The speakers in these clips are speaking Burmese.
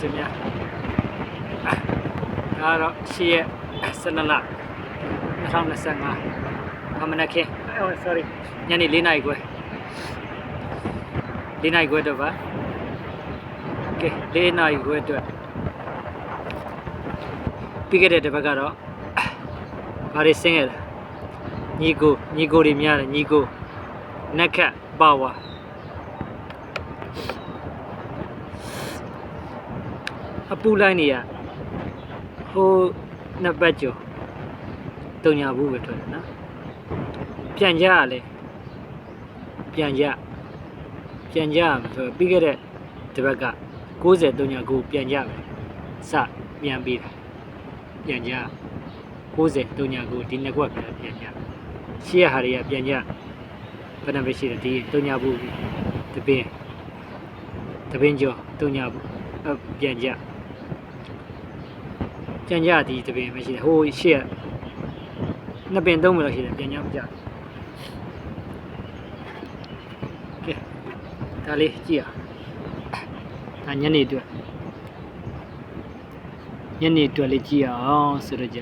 ဆွေများဒါကတော့ရှေ့ရက်12လ2025အမနက်ခင်းအော် sorry ညနေ4နာရီခွဲ4နာရီခွဲတော့ပါကဲ4နာရီခွဲအတွက်ပြီးခဲ့တဲ့တစ်ပတ်ကတော့ဘာတွေဆင်းခဲ့လဲညီကိုညီကိုတွေများတယ်ညီကိုနက်ခတ်ပါဝါ အပူလိုက်နေရဟိုနှစ်ပတ်ကျော်တုံညာဘူးပဲထွက်တယ်နော်ပြန်ကြရလဲပြန်ကြပြန်ကြရမယ်ဆိုတော့ပြီးခဲ့တဲ့တစ်ပတ်က60တုံညာကိုပြန်ကြမယ်စပြန်ပြီးတာပြန်ကြ60တုံညာကိုဒီနှစ်ကွက်ကပြန်ကြရှေ့ရဟာတွေကပြန်ကြဘယ်နှပဲရှိတယ်ဒီတုံညာဘူးတပင်းတပင်းကျော်တုံညာဘူးအပြန်ကြ ကြံကြဒီတပင်ပဲရှိတယ်ဟိုရှေ့ကနှစ်ပင်သုံးပင်လောက်ရှိတယ်ပြန်ကြမကြကဲဒါလေးကြည့်အောင်ဒါညနေအတွက်ညနေအတွက်လေးကြည့်အောင်ဆိုတော့ကြ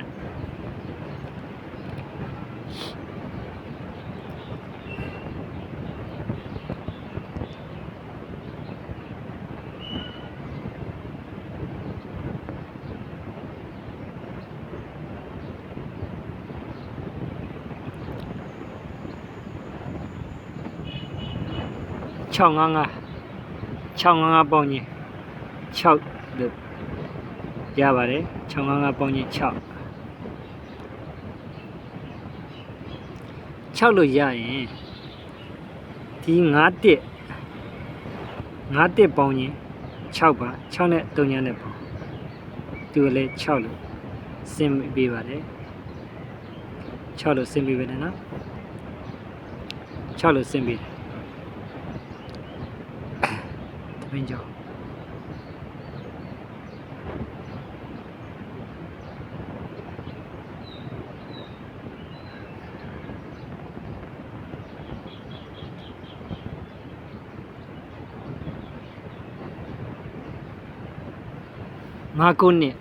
655 655ပေါင်းချင်း6လို့ရပါတယ်655ပေါင်းချင်း6 6လို့ရရင်ဒီ9တက်9တက်ပေါင်းချင်း6ပါ6နဲ့3ညနဲ့ပေါင်းသူကလည်း6လို့ဆင်းပေးပါတယ်6လို့ဆင်းပေးပါတယ်နော်6လို့ဆင်းပေးတယ် တပင်းကြောင်ငါကုနှစ်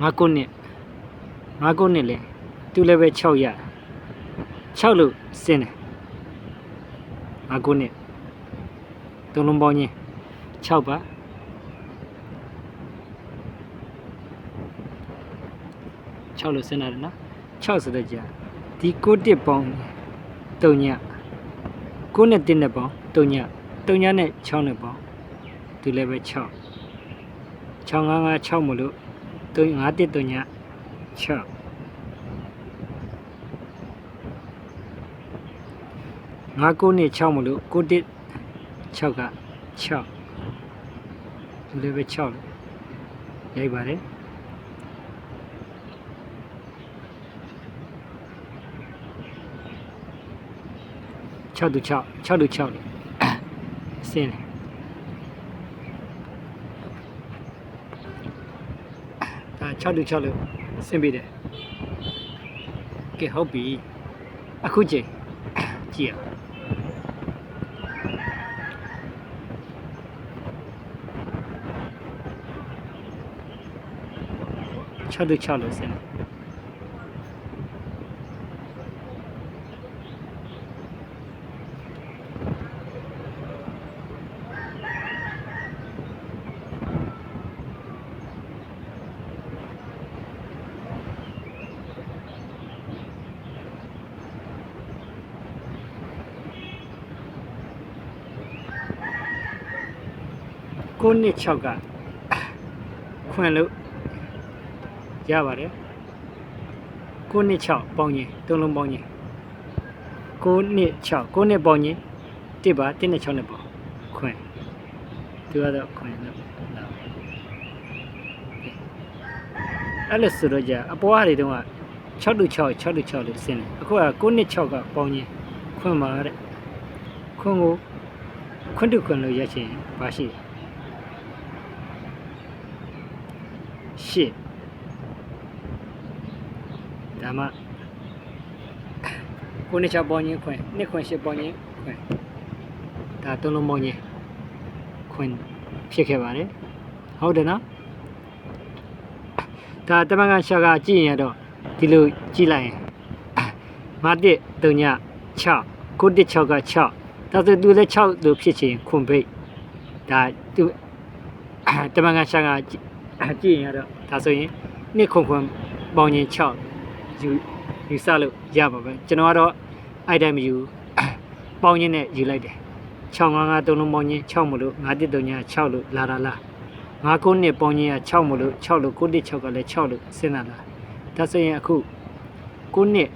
ငါကုနှစ်ငါကုနှစ်လေသူလည်းပဲ6ရ6လို့စင်းတယ် ငါခုနှစ်သုံးလုံးပေါင်းချင်း6ပါ6လို့စဉ်းစားတယ်နော်6ဆိုတော့ကြာဒီကိုတစ်ပေါင်း3ညကိုနဲ့1နဲ့ပေါင်း3ည3ညနဲ့6နဲ့ပေါင်းဒီလည်းပဲ6 6 5 5 6မလို့3 5 1 3ည6 ငါ9နဲ့6မလို့9တစ်6က6ဒီလည်းပဲ6လို့ရိုက်ပါတယ်6တူ6 6တူ6လေဆင်းတယ်ဒါ6တူ6လို့ဆင်းပြီးတယ်ကဲဟုတ်ပြီအခုချိန်ကြည့်ရအောင် 6တူ6လို့ဆင်းတယ်ကိုနှစ်6ကခွင်လို့ ရပါတယ်ကိုနှစ်6ပေါင်းရင်သုံးလုံးပေါင်းရင်ကိုနှစ်6ကိုနှစ်ပေါင်းရင်တစ်ပါတစ်နဲ့6နဲ့ပေါင်းခွင်သူကတော့ခွင်လို့လာအဲ့လိုဆိုတော့じゃအပေါ်ဟာတွေတုန်းက6တူ6 6တူ6လို့ဆင်းတယ်အခုကကိုနှစ်6ကပေါင်းရင်ခွင်ပါတဲ့ခွင်ကိုခွင်တူခွင်လို့ရချင်ပါရှိတယ်ရှစ် ဒါမှကိုနှစ်ချပေါင်းချင်းခွင်နှစ်ခွင်ရှစ်ပေါင်းချင်းခွင်ဒါသုံးလုံးပေါင်းချင်းခွင့်ဖြစ်ခဲ့ပါတယ်ဟုတ်တယ်နော်ဒါတမန်ကရှာကကြည့်ရင်တော့ဒီလိုကြည့်လိုက်ရင်မတစ်တုံည6ကိုတစ်6က6ဒါဆိုသူလည်း6လို့ဖြစ်ချင်ခွန်ပိတ်ဒါသူတမန်ကရှာကကြည့်ရင်တော့ဒါဆိုရင်နှစ်ခွန်ခွန်ပေါင်းရင်6 ယူယူဆလို့ရပါပဲကျွန်တော်ကတော့အဲ့တိုင်းမယူပေါင်းရင်နဲ့ယူလိုက်တယ်655တုံးလုံးပေါင်းရင်6မလို့5တစ်တုံည6လို့လာတာလားငါးခုနှစ်ပေါင်းရင်က6မလို့6လို့ကိုတစ်6ကလည်း6လို့စဉ်းစားလာဒါဆိုရင်အခုကိုနှစ်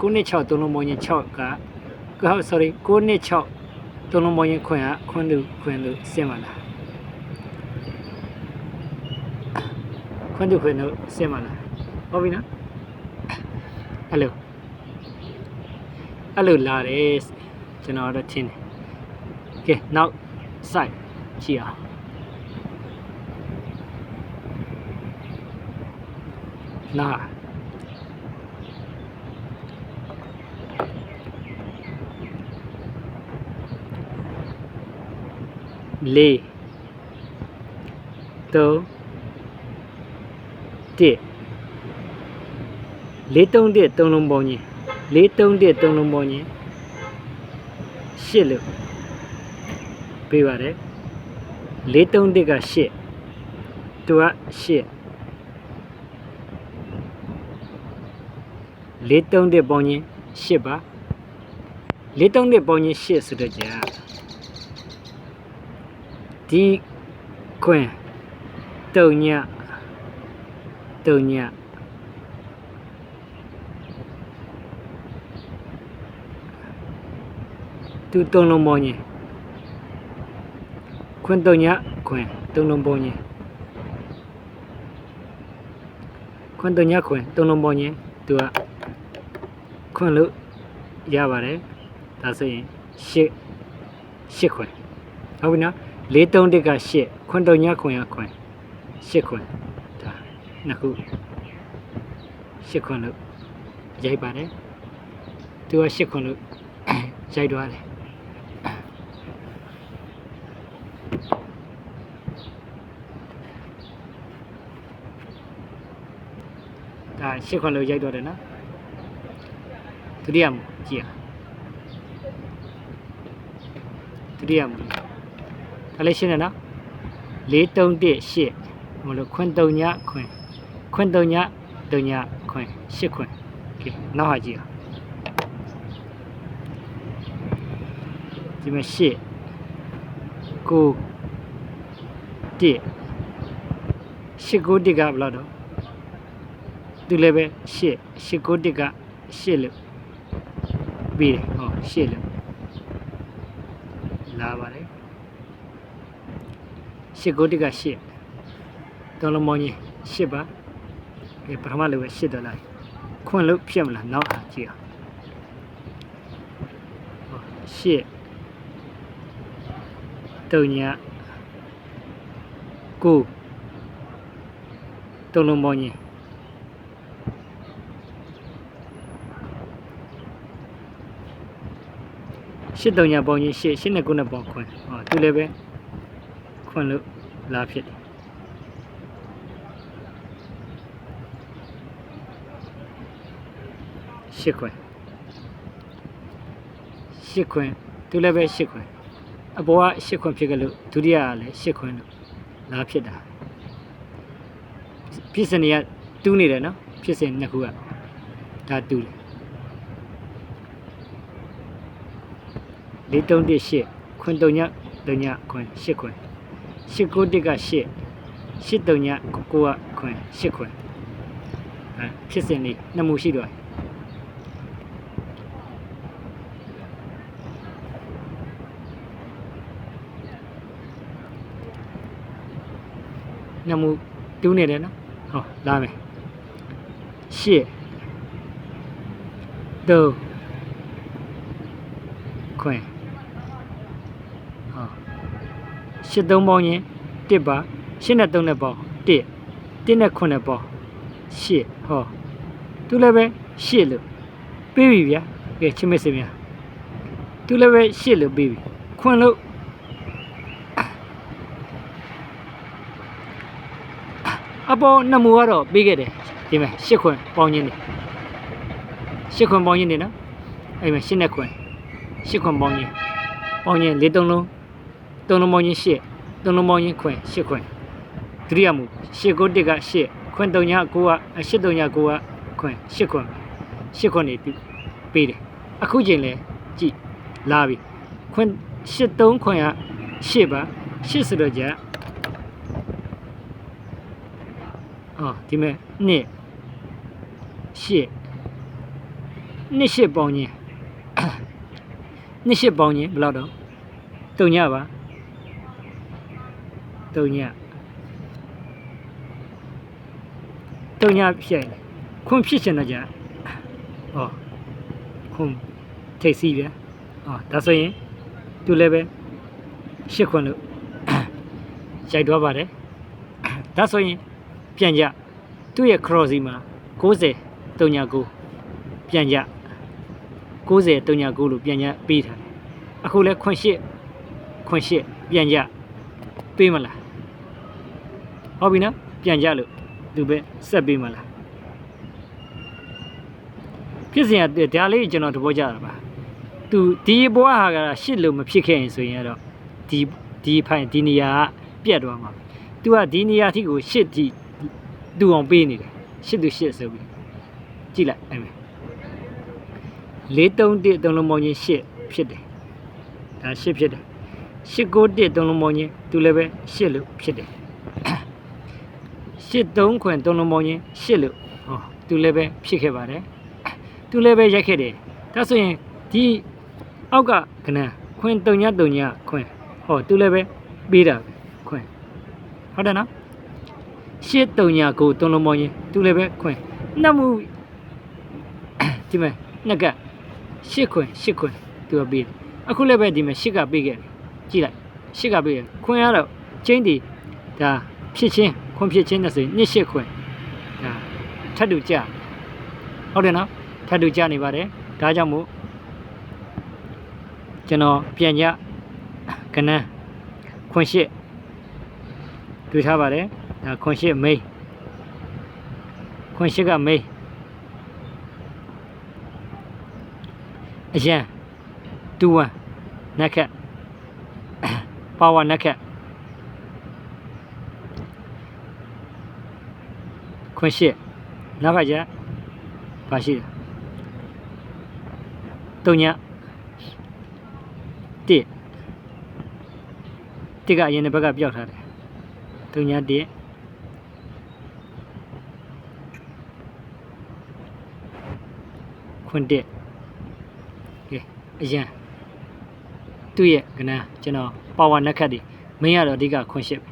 ကိုနှစ်6တုံးလုံးပေါင်းရင်6ကက sorry ကိုနှစ်6တုံးလုံးပေါင်းရင်ခွင်ကခွင်လို့ခွင်လို့စဉ်းပါလားခွင်တို့ခွင်လို့စဉ်းပါလားဟုတ်ပြီနော် အဲ့လိုအဲ့လိုလာတယ်ကျွန်တော်တော့ထင်တယ်ကဲနောက် site ကြည့်အောင်နာလေးသုံးတစ် လေးသုံးတစ်သုံးလုံးပေါင်းချင်းလေးသုံးတစ်သုံးလုံးပေါင်းချင်းရှစ်လို့ပေးပါတယ်လေးသုံးတစ်ကရှစ်သူကရှစ်လေးသုံးတစ်ပေါင်းချင်းရှစ်ပါလေးသုံးတစ်ပေါင်းချင်းရှစ်ဆိုတော့ကြာဒီခွင်တုံညတုံည သူသုံးလုံးပေါင်းချင်းခွင်တုံညခွင်သုံးလုံးပေါင်းချင်းခွင်တုံညခွင်သုံးလုံးပေါင်းချင်းသူကခွင်လို့ရပါတယ်ဒါဆိုရင်ရှစ်ရှစ်ခွင်ဟုတ်ပြီနော်လေးသုံးတစ်ကရှစ်ခွင်တုံညခွင်ကခွင်ရှစ်ခွင်ဒါနှစ်ခုရှစ်ခွင်လို့ရိုက်ပါတယ်သူကရှစ်ခွင်လို့ရိုက်သွားတယ် ဒါရှစ်ခွင်လို့ရိုက်သွားတယ်နော်ဒုတိယမူကြည့်ရဒုတိယမူဒါလေးရှင်းတယ်နော်လေးတုံးတစ်ရှစ်မလို့ခွင်တုံညခွင်ခွင်တုံညတုံညခွင်ရှစ်ခွင်โอเคနောက်ဟာကြည့်ရဒီမှာရှစ်ကိုတစ်ရှစ်ကိုတစ်ကဘယ်လောက်တော့ သူလည်းပဲရှစ်ရှစ်ကိုတစ်ကရှစ်လို့ပြီးတယ်ဟောရှစ်လို့လာပါတယ်ရှစ်ကိုတစ်ကရှစ်တော်လုံးမောင်းကြီးရှစ်ပါဒီပထမလို့ပဲရှစ်တော့လိုက်ခွန်းလို့ဖြစ်မလားနောက်အားကြည့်အောင်ဟောရှစ်တုံညာကိုတော်လုံးမောင်းကြီး ရှစ်တုံညာပေါင်းကြီးရှစ်ရှစ်နဲ့ကိုနဲ့ပေါင်းခွန်းဟောသူလည်းပဲခွန်းလို့လာဖြစ်တယ်ရှစ်ခွန်းရှစ်ခွန်းသူလည်းပဲရှစ်ခွန်းအပေါ်ကရှစ်ခွန်းဖြစ်ကြလို့ဒုတိယကလည်းရှစ်ခွန်းလို့လာဖြစ်တာဖြစ်စဉ်တွေကတူးနေတယ်နော်ဖြစ်စဉ်နှစ်ခုကဒါတူးတယ် လေးတုံးတစ်ရှစ်ခွင်တုံညတုံညခွင်ရှစ်ခွင်ရှစ်ကိုတစ်ကရှစ်ရှစ်တုံညကိုကိုကခွင်ရှစ်ခွင်အဲဖြစ်စဉ်လေးနှစ်မှုရှိတော့နှစ်မှုတူးနေတယ်နော်ဟောလာမယ်ရှစ်တုံးခွင် 83ပေါင်းရင်1ပါ8နဲ့3နဲ့ပေါင်း1 1နဲ့9နဲ့ပေါင်း8ဟောသူလည်းပဲ8လို့ပြီးပြီဗျာကဲချစ်မစ်စင်ဗျာသူလည်းပဲ8လို့ပြီးပြီခွန်လို့အပေါ်နမူကတော့ပြီးခဲ့တယ်ဒီမှာ8ခွန်ပေါင်းရင်းနေ8ခွန်ပေါင်းရင်းနေနော်အဲ့မှာ8နဲ့ခွန်8ခွန်ပေါင်းရင်းပေါင်းရင်း၄တုံးလုံး သုံးလုံးပေါင်းချင်းရှစ်သုံးလုံးပေါင်းချင်းခွင်ရှစ်ခွင်ဒုတိယမူရှစ်ကိုတစ်ကရှစ်ခွင်သုံးညကိုကရှစ်သုံးညကိုကခွင်ရှစ်ခွင်ရှစ်ခွင်နေပြီပေးတယ်အခုချိန်လဲကြည့်လာပြီခွင်ရှစ်သုံးခွင်ကရှစ်ပါရှစ်ဆိုတော့じゃအော်ဒီမဲ့နှစ်ရှစ်နှစ်ရှစ်ပေါင်းချင်းနှစ်ရှစ်ပေါင်းချင်းဘယ်လောက်တော့တုံညပါ တုံညတုံညဖြစ်ရင်ခွန်ဖြစ်ချင်တော့じゃဩခွန်ထိတ်စီးဗျာဩဒါဆိုရင်သူလည်းပဲရှစ်ခွန်လို့ရိုက်တော့ပါတယ်ဒါဆိုရင်ပြန်ကြသူ့ရဲ့ crossing မှာ90 39ပြန်ကြ90 39လို့ပြန်ကြပေးထားတယ်အခုလဲခွန်ရှစ်ခွန်ရှစ်ပြန်ကြပေးမလား ဟုတ်ပြီနော်ပြန်ကြလို့သူပဲဆက်ပေးမလားဖြစ်စဉ်ကဒါလေးကျွန်တော်သဘောကျတာပါသူဒီဘွားဟာကရှစ်လို့မဖြစ်ခဲ့ရင်ဆိုရင်တော့ဒီဒီဖိုင်ဒီနေရာကပြတ်သွားမှာသူကဒီနေရာထိကိုရှစ်ထိတူအောင်ပေးနေတယ်ရှစ်သူရှစ်ဆိုပြီးကြည့်လိုက်အဲ့မဲ့လေးတုံးတစ်တုံးလုံးပေါင်းချင်းရှစ်ဖြစ်တယ်ဒါရှစ်ဖြစ်တယ်ရှစ်ကိုတစ်တုံးလုံးပေါင်းချင်းသူလည်းပဲရှစ်လို့ဖြစ်တယ် ရှစ်သုံးခွင်တုံးလုံးပေါင်းချင်းရှစ်လို့ဟောသူလည်းပဲဖြစ်ခဲ့ပါတယ်သူလည်းပဲရိုက်ခဲ့တယ်ဒါဆိုရင်ဒီအောက်ကကနန်းခွင်တုံညတုံညခွင်ဟောသူလည်းပဲပေးတာပဲခွင်ဟုတ်တယ်နော်ရှစ်တုံညာကိုတုံးလုံးပေါင်းရင်သူလည်းပဲခွင်နှက်မှုဒီမဲ့နှစ်ကပ်ရှစ်ခွင်ရှစ်ခွင်သူကပေးတယ်အခုလည်းပဲဒီမဲ့ရှစ်ကပေးခဲ့တယ်ကြည့်လိုက်ရှစ်ကပေးတယ်ခွင်ကတော့ချင်းတီဒါဖြစ်ချင်း ခွင်ဖြစ်ချင်းနဲ့ဆိုရင်နှစ်ရှစ်ခွင်ဒါထပ်တူကြဟုတ်တယ်နော်ထပ်တူကြနေပါတယ်ဒါကြောင့်မို့ကျွန်တော်ပြန်ကြကနန်းခွန်ရှစ်တွေ့ထားပါတယ်ဒါခွန်ရှစ်မိန်းခွန်ရှစ်ကမိန်းအရန်တူဝမ်နက်ခက်ပါဝါနက်ခက် ခွန်ရှစ်နောက်ကကြပါရှိတယ်တုံညတစ်တစ်ကအရင်တစ်ဘက်ကပျောက်ထားတယ်တုံညာတစ်ခွန်းတစ်ကဲအရင်သူ့ရဲ့ကနန်းကျွန်တော်ပါဝါနက်ခတ်ဒီမင်းကတော့အဓိကခွန်းရှစ်ပဲ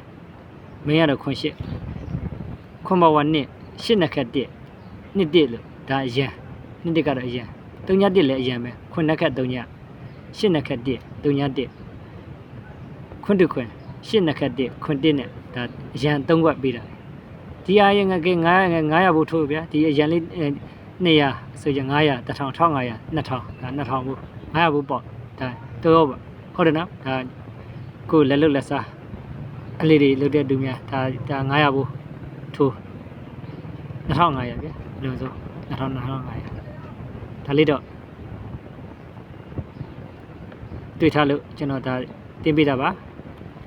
မင်းကတော့ခွန်းရှစ်ခွန်းပါဝါနှစ် ရှစ်နက်ခတ်တစ်နှစ်တစ်လို့ဒါအရင်နှစ်တစ်ကတော့အရင်တုံညာတစ်လည်းအရင်ပဲခွန်းနက်ခတ်တုံညာရှစ်နက်ခတ်တစ်တုံညာတစ်ခွန်းတစ်ခွန်းရှစ်နှစ်ခက်တစ်ခွန်းတစ်နဲ့ဒါအရန်သုံးခွက်ပေးတာဒီအရင်ငကဲ900င900ဘုထိုးဗျာဒီအရန်လေး200ဆိုရင်900 1000 1500 2000ဒါ2000ဘု900ဘုပေါ့ဒါတော့ပေါ့ဟုတ်တယ်နော်ဒါကိုလက်လွတ်လက်စားအလေးတွေလုတ်တဲ့သူများဒါဒါ900ဘုထိုး 2500ဗျာလုံးစုံ2000 2500ဒါလေးတော့တွေ့ထားလို့ကျွန်တော်ဒါတင်ပေးတာပါ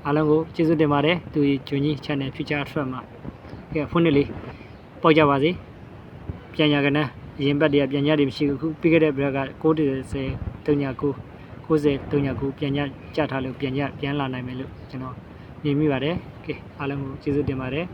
အားလုံးကိုကျေးဇူးတင်ပါတယ်သူဂျွန်ကြီး channel future trend မှာကဲဖုန်းနည်းလေးပေါက်ကြပါစေပြန်ရကနအရင်ဘက်တည်းကပြန်ရတယ်မရှိဘူးခုပြီးခဲ့တဲ့ဘက်က90 39 90 39ပြန်ရကြထားလို့ပြန်ရပြန်လာနိုင်မယ်လို့ကျွန်တော်မြင်မိပါတယ်ကဲအားလုံးကိုကျေးဇူးတင်ပါတယ်